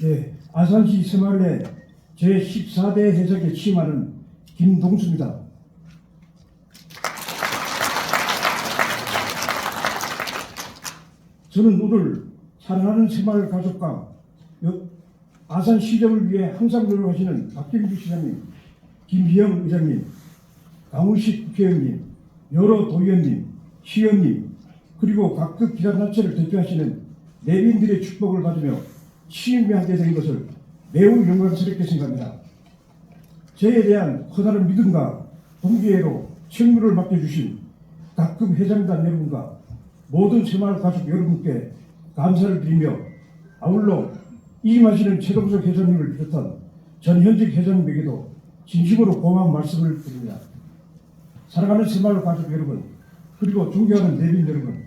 네, 아산시 새마을회 제14대 회장에 취임하는 김동수입니다. 저는 오늘 사랑하는 새마을 가족과 여- 아산 시정을 위해 항상 노력하시는 박경주 시장님, 김희영 의장님, 강훈식 국회의원님, 여러 도의원님, 시의원님, 그리고 각급 기관단체를 대표하시는 내빈들의 축복을 받으며 취임하게 된 것을 매우 영광스럽게 생각합니다. 저에 대한 커다란 믿음과 동기회로 책무를 맡겨주신 각급 회장단 여러분과 모든 새마을 가족 여러분께 감사를 드리며 아울러 이임하시는 최동석 회장님을 비롯한 전 현직 회장님에게도 진심으로 고마운 말씀을 드립니다. 사랑하는 새마을 가족 여러분, 그리고 존경하는 내빈 여러분,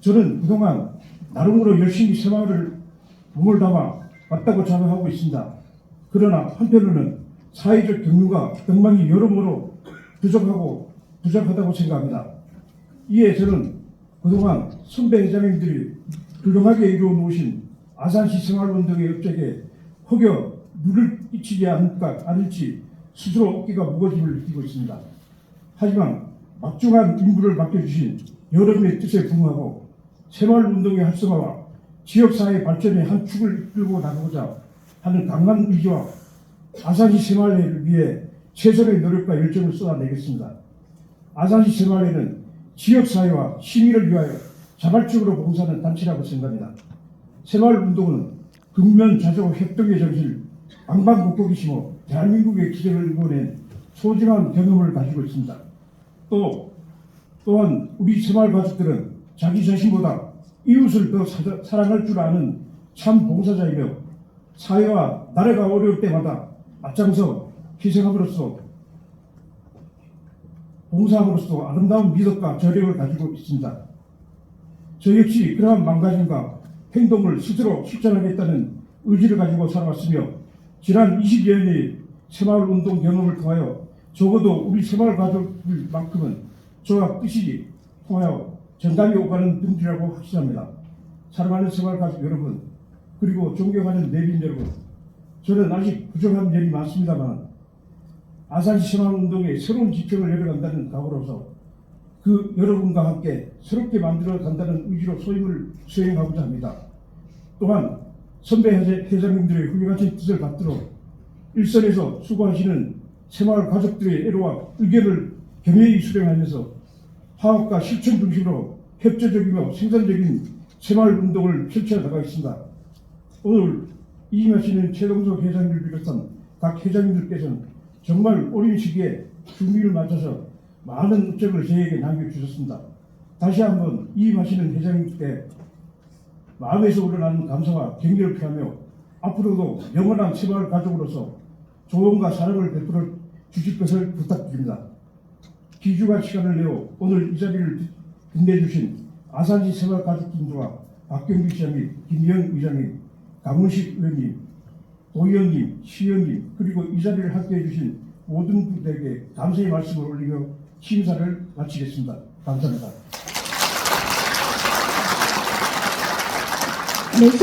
저는 그동안 나름으로 열심히 새마을을 몸을 담아 왔다고 자각하고 있습니다. 그러나 한편으로는 사회적 경륜과 등망이 여러모로 부족하고 부족하다고 생각합니다. 이에 저는 그동안 선배 회장님들이 훌륭하게 이루어 놓으신 아산시 생활운동의 업적에 혹여 물을 끼치지 않을까 않을지 스스로 어깨가 무거짐을 느끼고 있습니다. 하지만 막중한 임무를 맡겨주신 여러분의 뜻에 부응하고 새마을운동의 활성화와 지역사회 발전의 한 축을 이끌고 나가고자 하는 강한 의지와 아산시 새마을회를 위해 최선의 노력과 열정을 쏟아내겠습니다. 아산시 새마을회는 지역사회와 시민을 위하여 자발적으로 봉사하는 단체라고 생각합니다. 새마을운동은 국면 자족 협동의 정신을 방방곡곡이 심어 대한민국의 기적을 이뤄낸 소중한 경험을 가지고 있습니다. 또 또한 우리 새마을 가족들은 자기 자신보다 이웃을 더 사- 사랑할 줄 아는 참 봉사자이며 사회와 나라가 어려울 때마다 앞장서 희생함으로써 봉사함으로써 아름다운 미덕과 저력을 가지고 있습니다. 저 역시 그러한 망가짐과 행동을 스스로 실천하겠다는 의지를 가지고 살아왔으며 지난 20여 년의 새마을 운동 경험을 통하여 적어도 우리 새마을 가족들만큼은 저와 뜻이 통하여 정답이 오가는 분들이라고 확신합니다. 사랑하는 새마을 가족 여러분 그리고 존경하는 내빈 여러분 저는 아직 부족한 면이 많습니다만 아산시 새마을운동의 새로운 지평을 열어간다는 각오로서 그 여러분과 함께 새롭게 만들어 간다는 의지로 소임을 수행하고자 합니다. 또한 선배 회장- 회장님들의 훌륭하신 뜻을 받들어 일선에서 수고하시는 새마을 가족들의 애로와 의견을 경외히 수행하면서 화합과 실천 중심으로 협조적이며 생산적인 새마을 운동을 펼쳐 나가겠습니다. 오늘 이임하시는 최동석 회장님을 비롯한 각 회장님들께서는 정말 어린 시기에 중기를 맞춰서 많은 업적을 저에게 남겨주셨습니다. 다시 한번 이임하시는 회장님께 마음에서 우러나는 감사와 경의를 표하며 앞으로도 영원한 새마을 가족으로서 조언과 사랑을 베풀어 주실 것을 부탁드립니다. 귀중한 시간을 내어 오늘 이 자리를 빛내주신 아산시 새마을 가족분들과 박경규 시장님, 김영 의장님, 강훈식 의원님, 도의원님, 시의원님 그리고 이 자리를 함께해 주신 모든 분들에게 감사의 말씀을 올리며 심사를 마치겠습니다. 감사합니다. 네,